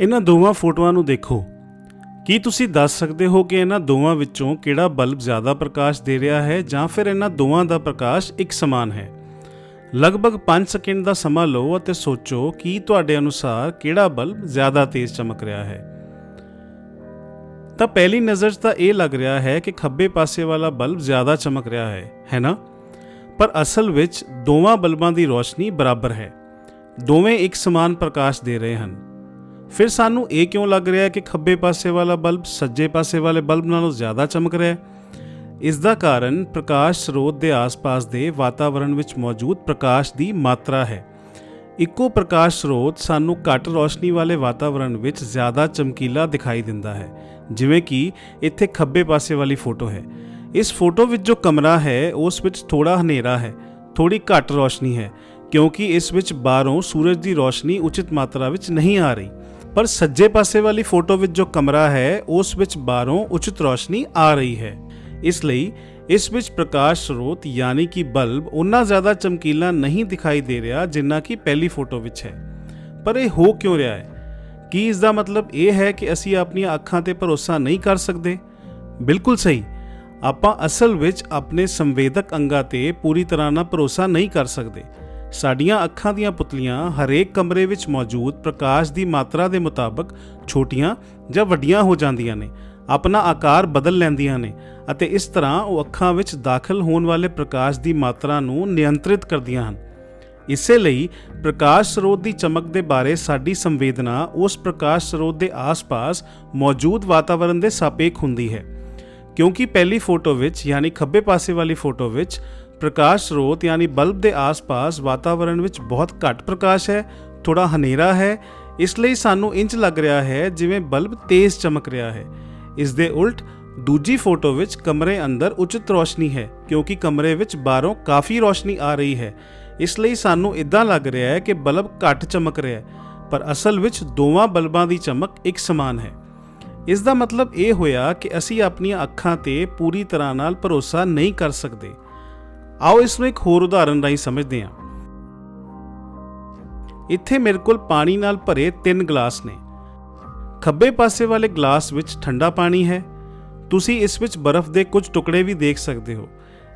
ਇਹਨਾਂ ਦੋਵਾਂ ਫੋਟੋਆਂ ਨੂੰ ਦੇਖੋ। ਕੀ ਤੁਸੀਂ ਦੱਸ ਸਕਦੇ ਹੋ ਕਿ ਇਹਨਾਂ ਦੋਵਾਂ ਵਿੱਚੋਂ ਕਿਹੜਾ ਬਲਬ ਜ਼ਿਆਦਾ ਪ੍ਰਕਾਸ਼ ਦੇ ਰਿਹਾ ਹੈ ਜਾਂ ਫਿਰ ਇਹਨਾਂ ਦੋਵਾਂ ਦਾ ਪ੍ਰਕਾਸ਼ ਇੱਕ ਸਮਾਨ ਹੈ? ਲਗਭਗ 5 ਸਕਿੰਡ ਦਾ ਸਮਾਂ ਲਓ ਅਤੇ ਸੋਚੋ ਕਿ ਤੁਹਾਡੇ ਅਨੁਸਾਰ ਕਿਹੜਾ ਬਲਬ ਜ਼ਿਆਦਾ ਤੇਜ਼ ਚਮਕ ਰਿਹਾ ਹੈ। ਤਾਂ ਪਹਿਲੀ ਨਜ਼ਰ 'ਚ ਤਾਂ ਇਹ ਲੱਗ ਰਿਹਾ ਹੈ ਕਿ ਖੱਬੇ ਪਾਸੇ ਵਾਲਾ ਬਲਬ ਜ਼ਿਆਦਾ ਚਮਕ ਰਿਹਾ ਹੈ ਹੈ ਨਾ? ਪਰ ਅਸਲ ਵਿੱਚ ਦੋਵਾਂ ਬਲਬਾਂ ਦੀ ਰੋਸ਼ਨੀ ਬਰਾਬਰ ਹੈ। ਦੋਵੇਂ ਇੱਕ ਸਮਾਨ ਪ੍ਰਕਾਸ਼ ਦੇ ਰਹੇ ਹਨ। ਫਿਰ ਸਾਨੂੰ ਇਹ ਕਿਉਂ ਲੱਗ ਰਿਹਾ ਹੈ ਕਿ ਖੱਬੇ ਪਾਸੇ ਵਾਲਾ ਬਲਬ ਸੱਜੇ ਪਾਸੇ ਵਾਲੇ ਬਲਬ ਨਾਲੋਂ ਜ਼ਿਆਦਾ ਚਮਕ ਰਿਹਾ ਹੈ? ਇਸ ਦਾ ਕਾਰਨ ਪ੍ਰਕਾਸ਼ ਸਰੋਤ ਦੇ ਆਸ-ਪਾਸ ਦੇ ਵਾਤਾਵਰਣ ਵਿੱਚ ਮੌਜੂਦ ਪ੍ਰਕਾਸ਼ ਦੀ ਮਾਤਰਾ ਹੈ। ਇੱਕੋ ਪ੍ਰਕਾਸ਼ ਸਰੋਤ ਸਾਨੂੰ ਘੱਟ ਰੋਸ਼ਨੀ ਵਾਲੇ ਵਾਤਾਵਰਣ ਵਿੱਚ ਜ਼ਿਆਦਾ ਚਮਕੀਲਾ ਦਿਖਾਈ ਦਿੰਦਾ ਹੈ, ਜਿਵੇਂ ਕਿ ਇੱਥੇ ਖੱਬੇ ਪਾਸੇ ਵਾਲੀ ਫੋਟੋ ਹੈ। ਇਸ ਫੋਟੋ ਵਿੱਚ ਜੋ ਕਮਰਾ ਹੈ, ਉਸ ਵਿੱਚ ਥੋੜਾ ਹਨੇਰਾ ਹੈ ਥੋੜੀ ਘੱਟ ਰੋਸ਼ਨੀ ਹੈ, ਕਿਉਂਕਿ ਇਸ ਵਿੱਚ ਬਾਹਰੋਂ ਸੂਰਜ ਦੀ ਰੋਸ਼ਨੀ ਉਚਿਤ ਮਾਤਰਾ ਵਿੱਚ ਨਹੀਂ ਆ ਰਹੀ। ਪਰ ਸੱਜੇ ਪਾਸੇ ਵਾਲੀ ਫੋਟੋ ਵਿੱਚ ਜੋ ਕਮਰਾ ਹੈ, ਉਸ ਵਿੱਚ ਬਾਹਰੋਂ ਉਚਿਤ ਰੋਸ਼ਨੀ ਆ ਰਹੀ ਹੈ। ਇਸ ਲਈ ਇਸ ਵਿੱਚ ਪ੍ਰਕਾਸ਼ ਸਰੋਤ ਯਾਨੀ ਕਿ ਬਲਬ ਉਨਾ ਜ਼ਿਆਦਾ ਚਮਕੀਲਾ ਨਹੀਂ ਦਿਖਾਈ ਦੇ ਰਿਹਾ ਜਿੰਨਾ ਕਿ ਪਹਿਲੀ ਫੋਟੋ ਵਿੱਚ ਹੈ। ਪਰ ਇਹ ਹੋ ਕਿਉਂ ਰਿਹਾ ਹੈ? ਕੀ ਇਸ ਦਾ ਮਤਲਬ ਇਹ ਹੈ ਕਿ ਅਸੀਂ ਆਪਣੀਆਂ ਅੱਖਾਂ ਤੇ ਭਰੋਸਾ ਨਹੀਂ ਕਰ ਸਕਦੇ? ਬਿਲਕੁਲ ਸਹੀ। ਆਪਾਂ ਅਸਲ ਵਿੱਚ ਆਪਣੇ ਸੰਵੇਦਕ ਅੰਗਾਂ ਤੇ ਪੂਰੀ ਤਰ੍ਹਾਂ ਨਾਲ ਭਰੋਸਾ ਨਹੀਂ ਕਰ ਸਕਦੇ। ਸਾਡੀਆਂ ਅੱਖਾਂ ਦੀਆਂ ਪੁਤਲੀਆਂ ਹਰੇਕ ਕਮਰੇ ਵਿੱਚ ਮੌਜੂਦ ਪ੍ਰਕਾਸ਼ ਦੀ ਮਾਤਰਾ ਦੇ ਮੁਤਾਬਕ ਛੋਟੀਆਂ ਜਾਂ ਵੱਡੀਆਂ ਹੋ ਜਾਂਦੀਆਂ ਨੇ, ਆਪਣਾ ਆਕਾਰ ਬਦਲ ਲੈਂਦੀਆਂ ਨੇ ਅਤੇ ਇਸ ਤਰ੍ਹਾਂ ਉਹ ਅੱਖਾਂ ਵਿੱਚ ਦਾਖਲ ਹੋਣ ਵਾਲੇ ਪ੍ਰਕਾਸ਼ ਦੀ ਮਾਤਰਾ ਨੂੰ ਨਿਯੰਤਰਿਤ ਕਰਦੀਆਂ ਹਨ। ਇਸੇ ਲਈ ਪ੍ਰਕਾਸ਼ ਸਰੋਤ ਦੀ ਚਮਕ ਦੇ ਬਾਰੇ ਸਾਡੀ ਸੰਵੇਦਨਾ ਉਸ ਪ੍ਰਕਾਸ਼ ਸਰੋਤ ਦੇ ਆਸ-ਪਾਸ ਮੌਜੂਦ ਵਾਤਾਵਰਣ ਦੇ ਸਾਪੇਖ ਹੁੰਦੀ ਹੈ। ਕਿਉਂਕਿ ਪਹਿਲੀ ਫੋਟੋ ਵਿੱਚ, ਯਾਨੀ ਖੱਬੇ ਪਾਸੇ ਵਾਲੀ ਫੋਟੋ ਵਿੱਚ ਪ੍ਰਕਾਸ਼ ਸਰੋਤ ਯਾਨੀ ਬਲਬ ਦੇ ਆਸ-ਪਾਸ ਵਾਤਾਵਰਣ ਵਿੱਚ ਬਹੁਤ ਘੱਟ ਪ੍ਰਕਾਸ਼ ਹੈ ਥੋੜਾ ਹਨੇਰਾ ਹੈ। ਇਸ ਲਈ ਸਾਨੂੰ ਇੰਜ ਲੱਗ ਰਿਹਾ ਹੈ ਜਿਵੇਂ ਬਲਬ ਤੇਜ਼ ਚਮਕ ਰਿਹਾ ਹੈ। ਇਸ ਦੇ ਉਲਟ ਦੂਜੀ ਫੋਟੋ ਵਿੱਚ ਕਮਰੇ ਅੰਦਰ ਉਚਿਤ ਰੋਸ਼ਨੀ ਹੈ ਕਿਉਂਕਿ ਕਮਰੇ ਵਿੱਚ ਬਾਹਰੋਂ ਕਾਫੀ ਰੋਸ਼ਨੀ ਆ ਰਹੀ ਹੈ। ਇਸ ਲਈ ਸਾਨੂੰ ਇਦਾਂ ਲੱਗ ਰਿਹਾ ਹੈ ਕਿ ਬਲਬ ਘੱਟ ਚਮਕ ਰਿਹਾ ਹੈ, ਪਰ ਅਸਲ ਵਿੱਚ ਦੋਵਾਂ ਬਲਬਾਂ ਦੀ ਚਮਕ ਇੱਕ ਸਮਾਨ ਹੈ। ਇਸ ਦਾ ਮਤਲਬ ਇਹ ਹੋਇਆ ਕਿ ਅਸੀਂ ਆਪਣੀਆਂ ਅੱਖਾਂ ਤੇ ਪੂਰੀ ਤਰ੍ਹਾਂ ਨਾਲ ਭਰੋਸਾ ਨਹੀਂ ਕਰ ਸਕਦੇ। ਆਓ ਇਸ ਨੂੰ ਇੱਕ ਹੋਰ ਉਦਾਹਰਨ ਰਾਹੀਂ ਸਮਝਦੇ ਹਾਂ। ਇੱਥੇ ਮੇਰੇ ਕੋਲ ਪਾਣੀ ਨਾਲ ਭਰੇ ਤਿੰਨ ਗਲਾਸ ਨੇ। ਖੱਬੇ ਪਾਸੇ ਵਾਲੇ ਗਲਾਸ ਵਿੱਚ ਠੰਡਾ ਪਾਣੀ ਹੈ। ਤੁਸੀਂ ਇਸ ਵਿੱਚ ਬਰਫ਼ ਦੇ ਕੁਝ ਟੁਕੜੇ ਵੀ ਦੇਖ ਸਕਦੇ ਹੋ।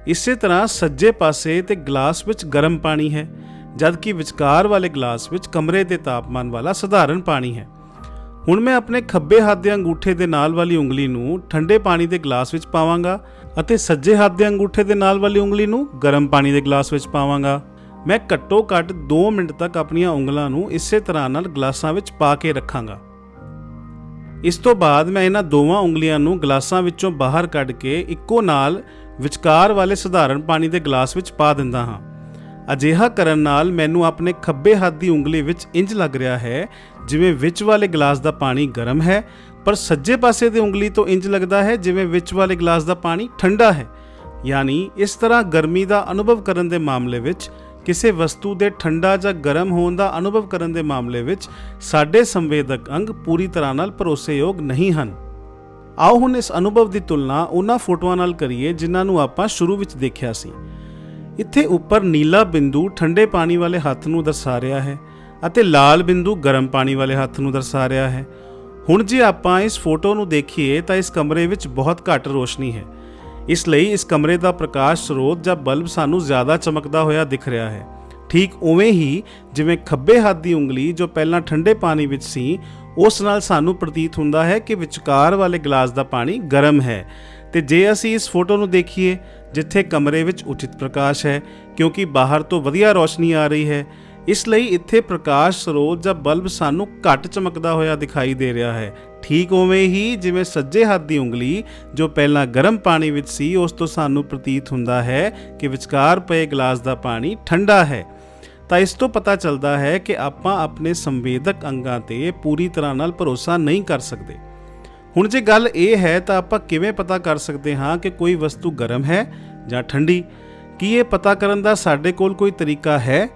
ਇਸੇ ਤਰ੍ਹਾਂ ਸੱਜੇ ਪਾਸੇ ਤੇ ਗਲਾਸ ਵਿੱਚ ਗਰਮ ਪਾਣੀ ਹੈ, ਜਦਕਿ ਵਿਚਕਾਰ ਵਾਲੇ ਗਲਾਸ ਵਿੱਚ ਕਮਰੇ ਦੇ ਤਾਪਮਾਨ ਵਾਲਾ ਸਧਾਰਨ ਪਾਣੀ ਹੈ। ਹੁਣ ਮੈਂ ਆਪਣੇ ਖੱਬੇ ਹੱਥ ਦੇ ਅੰਗੂਠੇ ਦੇ ਨਾਲ ਵਾਲੀ ਉਂਗਲੀ ਨੂੰ ਠੰਡੇ ਪਾਣੀ ਦੇ ਗਲਾਸ ਵਿੱਚ ਪਾਵਾਂਗਾ। ਅਤੇ ਸੱਜੇ ਹੱਥ ਦੇ ਅੰਗੂਠੇ ਦੇ ਨਾਲ ਵਾਲੀ ਉਂਗਲੀ ਨੂੰ ਗਰਮ ਪਾਣੀ ਦੇ ਗਲਾਸ ਵਿੱਚ ਪਾਵਾਂਗਾ। ਮੈਂ ਘੱਟੋ ਘੱਟ 2 ਮਿੰਟ ਤੱਕ ਆਪਣੀਆਂ ਉਂਗਲਾਂ ਨੂੰ ਇਸੇ ਤਰ੍ਹਾਂ ਨਾਲ ਗਲਾਸਾਂ ਵਿੱਚ ਪਾ ਕੇ ਰੱਖਾਂਗਾ। ਇਸ ਤੋਂ ਬਾਅਦ ਮੈਂ ਇਹਨਾਂ ਦੋਵਾਂ ਉਂਗਲੀਆਂ ਨੂੰ ਗਲਾਸਾਂ ਵਿੱਚੋਂ ਬਾਹਰ ਕੱਢ ਕੇ ਇੱਕੋ ਨਾਲ ਵਿਚਕਾਰ ਵਾਲੇ ਸਧਾਰਨ ਪਾਣੀ ਦੇ ਗਲਾਸ ਵਿੱਚ ਪਾ ਦਿੰਦਾ ਹਾਂ। ਅਜਿਹਾ ਕਰਨ ਨਾਲ ਮੈਨੂੰ ਆਪਣੇ ਖੱਬੇ ਹੱਥ ਦੀ ਉਂਗਲੀ ਵਿੱਚ ਇੰਜ ਲੱਗ ਰਿਹਾ ਹੈ ਜਿਵੇਂ ਵਿੱਚ ਵਾਲੇ ਗਲਾਸ ਦਾ ਪਾਣੀ ਗਰਮ ਹੈ ਪਰ ਸੱਜੇ ਪਾਸੇ ਦੀ ਉਂਗਲੀ ਤੋਂ ਇੰਜ ਲੱਗਦਾ ਹੈ ਜਿਵੇਂ ਵਿੱਚ ਵਾਲੇ ਗਲਾਸ ਦਾ ਪਾਣੀ ਠੰਡਾ ਹੈ। ਯਾਨੀ ਇਸ ਤਰ੍ਹਾਂ ਗਰਮੀ ਦਾ ਅਨੁਭਵ ਕਰਨ ਦੇ ਮਾਮਲੇ ਵਿੱਚ ਕਿਸੇ ਵਸਤੂ ਦੇ ਠੰਡਾ ਜਾਂ ਗਰਮ ਹੋਣ ਦਾ ਅਨੁਭਵ ਕਰਨ ਦੇ ਮਾਮਲੇ ਵਿੱਚ ਸਾਡੇ ਸੰਵੇਦਕ ਅੰਗ ਪੂਰੀ ਤਰ੍ਹਾਂ ਨਾਲ ਭਰੋਸੇਯੋਗ ਨਹੀਂ ਹਨ। ਆਓ ਹੁਣ ਇਸ ਅਨੁਭਵ ਦੀ ਤੁਲਨਾ ਉਹਨਾਂ ਫੋਟੋਆਂ ਨਾਲ ਕਰੀਏ ਜਿਨ੍ਹਾਂ ਨੂੰ ਆਪਾਂ ਸ਼ੁਰੂ ਵਿੱਚ ਦੇਖਿਆ ਸੀ। ਇੱਥੇ ਉੱਪਰ ਨੀਲਾ ਬਿੰਦੂ ਠੰਡੇ ਪਾਣੀ ਵਾਲੇ ਹੱਥ ਨੂੰ ਦਰਸਾ ਰਿਹਾ ਹੈ ਅਤੇ ਲਾਲ ਬਿੰਦੂ ਗਰਮ ਪਾਣੀ ਵਾਲੇ ਹੱਥ ਨੂੰ ਦਰਸਾ ਰਿਹਾ ਹੈ। ਹੁਣ ਜੇ ਆਪਾਂ ਇਸ ਫੋਟੋ ਨੂੰ ਦੇਖੀਏ ਤਾਂ ਇਸ ਕਮਰੇ ਵਿੱਚ ਬਹੁਤ ਘੱਟ ਰੋਸ਼ਨੀ ਹੈ। ਇਸ ਲਈ ਇਸ ਕਮਰੇ ਦਾ ਪ੍ਰਕਾਸ਼ ਸਰੋਤ ਜਾਂ ਬਲਬ ਸਾਨੂੰ ਜ਼ਿਆਦਾ ਚਮਕਦਾ ਹੋਇਆ ਦਿਖ ਰਿਹਾ ਹੈ। ਠੀਕ ਉਵੇਂ ਹੀ ਜਿਵੇਂ ਖੱਬੇ ਹੱਥ ਦੀ ਉਂਗਲੀ ਜੋ ਪਹਿਲਾਂ ਠੰਡੇ ਪਾਣੀ ਵਿੱਚ ਸੀ, ਉਸ ਨਾਲ ਸਾਨੂੰ ਪ੍ਰਤੀਤ ਹੁੰਦਾ ਹੈ ਕਿ ਵਿਚਕਾਰ ਵਾਲੇ ਗਲਾਸ ਦਾ ਪਾਣੀ ਗਰਮ ਹੈ। ਤੇ ਜੇ ਅਸੀਂ ਇਸ ਫੋਟੋ ਨੂੰ ਦੇਖੀਏ, ਜਿੱਥੇ ਕਮਰੇ ਵਿੱਚ ਉਚਿਤ ਪ੍ਰਕਾਸ਼ ਹੈ, ਕਿਉਂਕਿ ਬਾਹਰ ਤੋਂ ਵਧੀਆ ਰੋਸ਼ਨੀ ਆ ਰਹੀ ਹੈ ਇਸ ਲਈ ਇੱਥੇ ਪ੍ਰਕਾਸ਼ ਸਰੋਤ ਜਾਂ ਬਲਬ ਸਾਨੂੰ ਘੱਟ ਚਮਕਦਾ ਹੋਇਆ ਦਿਖਾਈ ਦੇ ਰਿਹਾ ਹੈ। ਠੀਕ ਉਵੇਂ ਹੀ ਜਿਵੇਂ ਸੱਜੇ ਹੱਥ ਦੀ ਉਂਗਲੀ, ਜੋ ਪਹਿਲਾਂ ਗਰਮ ਪਾਣੀ ਵਿੱਚ ਸੀ, ਉਸ ਤੋਂ ਸਾਨੂੰ ਪ੍ਰਤੀਤ ਹੁੰਦਾ ਹੈ ਕਿ ਵਿਚਕਾਰ ਪਏ ਗਲਾਸ ਦਾ ਪਾਣੀ ਠੰਡਾ ਹੈ। ਤਾਂ ਇਸ ਤੋਂ ਪਤਾ ਚੱਲਦਾ ਹੈ ਕਿ ਆਪਾਂ ਆਪਣੇ ਸੰਵੇਦਕ ਅੰਗਾਂ ਤੇ ਪੂਰੀ ਤਰ੍ਹਾਂ ਨਾਲ ਭਰੋਸਾ ਨਹੀਂ ਕਰ ਸਕਦੇ। ਹੁਣ ਜੇ ਗੱਲ ਇਹ ਹੈ, ਤਾਂ ਆਪਾਂ ਕਿਵੇਂ ਪਤਾ ਕਰ ਸਕਦੇ ਹਾਂ ਕਿ ਕੋਈ ਵਸਤੂ ਗਰਮ ਹੈ ਜਾਂ ਠੰਡੀ? ਕੀ ਇਹ ਪਤਾ ਕਰਨ ਦਾ ਸਾਡੇ ਕੋਲ ਕੋਈ ਤਰੀਕਾ ਹੈ?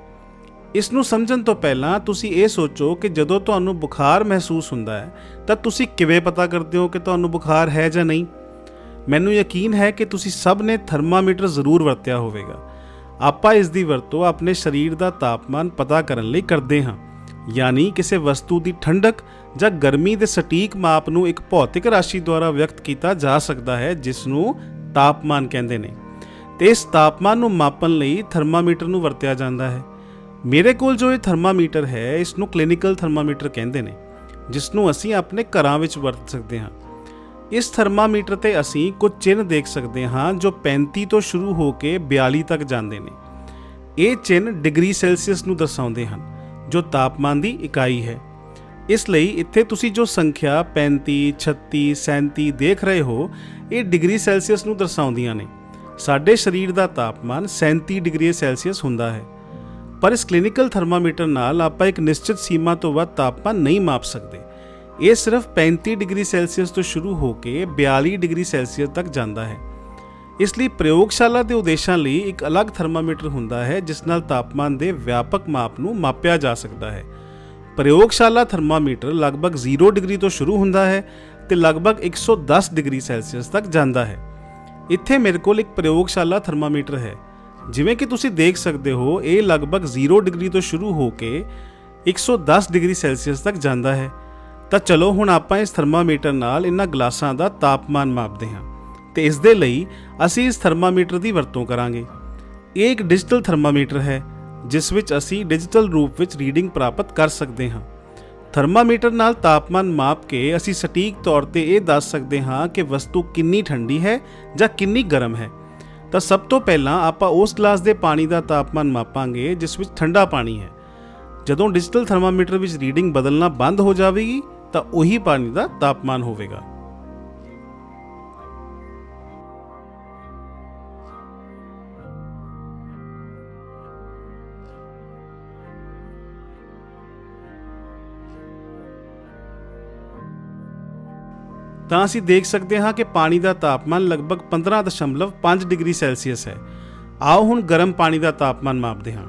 ਇਸ ਨੂੰ ਸਮਝਣ ਤੋਂ ਪਹਿਲਾਂ ਤੁਸੀਂ ਇਹ ਸੋਚੋ ਕਿ ਜਦੋਂ ਤੁਹਾਨੂੰ ਬੁਖਾਰ ਮਹਿਸੂਸ ਹੁੰਦਾ ਹੈ, ਤਾਂ ਤੁਸੀਂ ਕਿਵੇਂ ਪਤਾ ਕਰਦੇ ਹੋ ਕਿ ਤੁਹਾਨੂੰ ਬੁਖਾਰ ਹੈ ਜਾਂ ਨਹੀਂ? ਮੈਨੂੰ ਯਕੀਨ ਹੈ ਕਿ ਤੁਸੀਂ ਸਭ ਨੇ ਥਰਮਾਮੀਟਰ ਜ਼ਰੂਰ ਵਰਤਿਆ ਹੋਵੇਗਾ। ਆਪਾਂ ਇਸ ਦੀ ਵਰਤੋਂ ਆਪਣੇ ਸਰੀਰ ਦਾ ਤਾਪਮਾਨ ਪਤਾ ਕਰਨ ਲਈ ਕਰਦੇ ਹਾਂ, ਯਾਨੀ ਕਿਸੇ ਵਸਤੂ ਦੀ ਠੰਡਕ ਜਾਂ ਗਰਮੀ ਦੇ ਸਟੀਕ ਮਾਪ ਨੂੰ ਇੱਕ ਭੌਤਿਕ ਰਾਸ਼ੀ ਦੁਆਰਾ ਵਿਅਕਤ ਕੀਤਾ ਜਾ ਸਕਦਾ ਹੈ ਜਿਸ ਨੂੰ ਤਾਪਮਾਨ ਕਹਿੰਦੇ ਨੇ। ਤੇ ਇਸ ਤਾਪਮਾਨ ਨੂੰ ਮਾਪਣ ਲਈ ਥਰਮਾਮੀਟਰ ਨੂੰ ਵਰਤਿਆ ਜਾਂਦਾ ਹੈ। ਮੇਰੇ ਕੋਲ ਜੋ ਇਹ ਥਰਮਾਮੀਟਰ ਹੈ ਇਸ ਨੂੰ ਕਲੀਨਿਕਲ ਥਰਮਾਮੀਟਰ ਕਹਿੰਦੇ ਨੇ ਜਿਸ ਨੂੰ ਅਸੀਂ ਆਪਣੇ ਘਰਾਂ ਵਿੱਚ ਵਰਤ ਸਕਦੇ ਹਾਂ। ਇਸ ਥਰਮਾਮੀਟਰ ਤੇ ਅਸੀਂ ਕੁਝ ਚਿੰਨ੍ਹ ਦੇਖ ਸਕਦੇ ਹਾਂ, ਜੋ 35 ਤੋਂ ਸ਼ੁਰੂ ਹੋ ਕੇ 42 ਤੱਕ ਜਾਂਦੇ ਨੇ। ਇਹ ਚਿੰਨ੍ਹ ਡਿਗਰੀ ਸੈਲਸੀਅਸ ਨੂੰ ਦਰਸਾਉਂਦੇ ਹਨ, ਜੋ ਤਾਪਮਾਨ ਦੀ ਇਕਾਈ ਹੈ। ਇਸ ਲਈ ਇੱਥੇ ਤੁਸੀਂ ਜੋ ਸੰਖਿਆ 35 36 37 ਦੇਖ ਰਹੇ ਹੋ, ਇਹ ਡਿਗਰੀ ਸੈਲਸੀਅਸ ਨੂੰ ਦਰਸਾਉਂਦੀਆਂ ਨੇ। ਸਾਡੇ ਸਰੀਰ ਦਾ ਤਾਪਮਾਨ 37 ਡਿਗਰੀ ਸੈਲਸੀਅਸ ਹੁੰਦਾ ਹੈ। ਪਰ ਇਸ ਕਲੀਨਿਕਲ ਥਰਮਾਮੀਟਰ ਨਾਲ ਆਪਾਂ ਇੱਕ ਨਿਸ਼ਚਿਤ ਸੀਮਾ ਤੋਂ ਵੱਧ ਤਾਪਮਾਨ ਨਹੀਂ ਮਾਪ ਸਕਦੇ। ਇਹ ਸਿਰਫ 35 ਡਿਗਰੀ ਸੈਲਸੀਅਸ ਤੋਂ ਸ਼ੁਰੂ ਹੋ ਕੇ 42 ਡਿਗਰੀ ਸੈਲਸੀਅਸ ਤੱਕ ਜਾਂਦਾ ਹੈ। ਇਸ ਲਈ ਪ੍ਰਯੋਗਸ਼ਾਲਾ ਦੇ ਉਦੇਸ਼ਾਂ ਲਈ ਇੱਕ ਅਲੱਗ ਥਰਮਾਮੀਟਰ ਹੁੰਦਾ ਹੈ, ਜਿਸ ਨਾਲ ਤਾਪਮਾਨ ਦੇ ਵਿਆਪਕ ਮਾਪ ਨੂੰ ਮਾਪਿਆ ਜਾ ਸਕਦਾ ਹੈ। ਪ੍ਰਯੋਗਸ਼ਾਲਾ ਥਰਮਾਮੀਟਰ ਲਗਭਗ 0 ਡਿਗਰੀ ਤੋਂ ਸ਼ੁਰੂ ਹੁੰਦਾ ਹੈ ਤੇ ਲਗਭਗ 110 ਡਿਗਰੀ ਸੈਲਸੀਅਸ ਤੱਕ ਜਾਂਦਾ ਹੈ। ਇੱਥੇ ਮੇਰੇ ਕੋਲ ਇੱਕ ਪ੍ਰਯੋਗਸ਼ਾਲਾ ਥਰਮਾਮੀਟਰ ਹੈ। ਜਿਵੇਂ ਕਿ ਤੁਸੀਂ ਦੇਖ ਸਕਦੇ ਹੋ, ਇਹ ਲਗਭਗ 0 ਡਿਗਰੀ ਤੋਂ ਸ਼ੁਰੂ ਹੋ ਕੇ 110 ਡਿਗਰੀ ਸੈਲਸੀਅਸ ਤੱਕ ਜਾਂਦਾ ਹੈ। ਤਾਂ ਚਲੋ, ਹੁਣ ਆਪਾਂ ਇਸ ਥਰਮਾਮੀਟਰ ਨਾਲ ਇਹਨਾਂ ਗਲਾਸਾਂ ਦਾ ਤਾਪਮਾਨ ਮਾਪਦੇ ਹਾਂ। ਤੇ ਇਸ ਦੇ ਲਈ ਅਸੀਂ ਇਸ ਥਰਮਾਮੀਟਰ ਦੀ ਵਰਤੋਂ ਕਰਾਂਗੇ। ਇਹ ਇੱਕ ਡਿਜੀਟਲ ਥਰਮਾਮੀਟਰ ਹੈ, ਜਿਸ ਵਿੱਚ ਅਸੀਂ ਡਿਜੀਟਲ ਰੂਪ ਵਿੱਚ ਰੀਡਿੰਗ ਪ੍ਰਾਪਤ ਕਰ ਸਕਦੇ ਹਾਂ। ਥਰਮਾਮੀਟਰ ਨਾਲ ਤਾਪਮਾਨ ਮਾਪ ਕੇ ਅਸੀਂ ਸਟੀਕ ਤੌਰ ਤੇ ਇਹ ਦੱਸ ਸਕਦੇ ਹਾਂ ਕਿ ਵਸਤੂ ਕਿੰਨੀ ਠੰਡੀ ਹੈ ਜਾਂ ਕਿੰਨੀ ਗਰਮ ਹੈ। ਤਾਂ ਸਭ ਤੋਂ ਪਹਿਲਾਂ ਆਪਾਂ ਉਸ ਗਲਾਸ ਦੇ ਪਾਣੀ ਦਾ ਤਾਪਮਾਨ ਮਾਪਾਂਗੇ, ਜਿਸ ਵਿੱਚ ਠੰਡਾ ਪਾਣੀ ਹੈ। ਜਦੋਂ ਡਿਜੀਟਲ ਥਰਮਾਮੀਟਰ ਵਿੱਚ ਰੀਡਿੰਗ ਬਦਲਣਾ ਬੰਦ ਹੋ ਜਾਵੇਗੀ, ਤਾਂ ਉਹੀ ਪਾਣੀ ਦਾ ਤਾਪਮਾਨ ਹੋਵੇਗਾ। ਤਾਂ ਅਸੀਂ ਦੇਖ ਸਕਦੇ ਹਾਂ ਕਿ ਪਾਣੀ ਦਾ ਤਾਪਮਾਨ ਲਗਭਗ 15.5 ਡਿਗਰੀ ਸੈਲਸੀਅਸ ਹੈ। ਆਓ ਹੁਣ ਗਰਮ ਪਾਣੀ ਦਾ ਤਾਪਮਾਨ ਮਾਪਦੇ ਹਾਂ।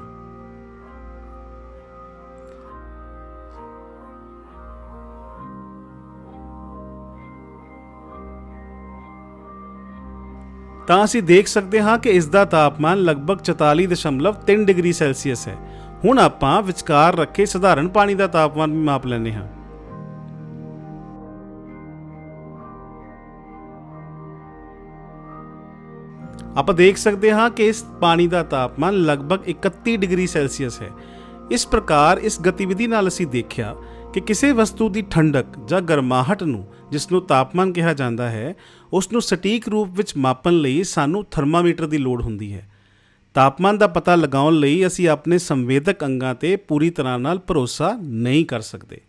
ਤਾਂ ਅਸੀਂ ਦੇਖ ਸਕਦੇ ਹਾਂ ਕਿ ਇਸ ਦਾ ਤਾਪਮਾਨ ਲਗਭਗ 44.3 ਡਿਗਰੀ ਸੈਲਸੀਅਸ ਹੈ। ਹੁਣ ਆਪਾਂ ਵਿਚਕਾਰ ਰੱਖੇ ਸਧਾਰਨ ਪਾਣੀ ਦਾ ਤਾਪਮਾਨ ਵੀ ਮਾਪ ਲੈਂਦੇ ਹਾਂ। ਆਪਾਂ ਦੇਖ ਸਕਦੇ ਹਾਂ ਕਿ ਇਸ ਪਾਣੀ ਦਾ ਤਾਪਮਾਨ ਲਗਭਗ 31 ਡਿਗਰੀ ਸੈਲਸੀਅਸ ਹੈ। ਇਸ ਪ੍ਰਕਾਰ ਇਸ ਗਤੀਵਿਧੀ ਨਾਲ ਅਸੀਂ ਦੇਖਿਆ ਕਿ ਕਿਸੇ ਵਸਤੂ ਦੀ ਠੰਡਕ ਜਾਂ ਗਰਮਾਹਟ ਨੂੰ, ਜਿਸ ਨੂੰ ਤਾਪਮਾਨ ਕਿਹਾ ਜਾਂਦਾ ਹੈ, ਉਸ ਨੂੰ ਸਟੀਕ ਰੂਪ ਵਿੱਚ ਮਾਪਣ ਲਈ ਸਾਨੂੰ ਥਰਮਾਮੀਟਰ ਦੀ ਲੋੜ ਹੁੰਦੀ ਹੈ। ਤਾਪਮਾਨ ਦਾ ਪਤਾ ਲਗਾਉਣ ਲਈ ਅਸੀਂ ਆਪਣੇ ਸੰਵੇਦਕ ਅੰਗਾਂ ਤੇ ਪੂਰੀ ਤਰ੍ਹਾਂ ਨਾਲ ਭਰੋਸਾ ਨਹੀਂ ਕਰ ਸਕਦੇ।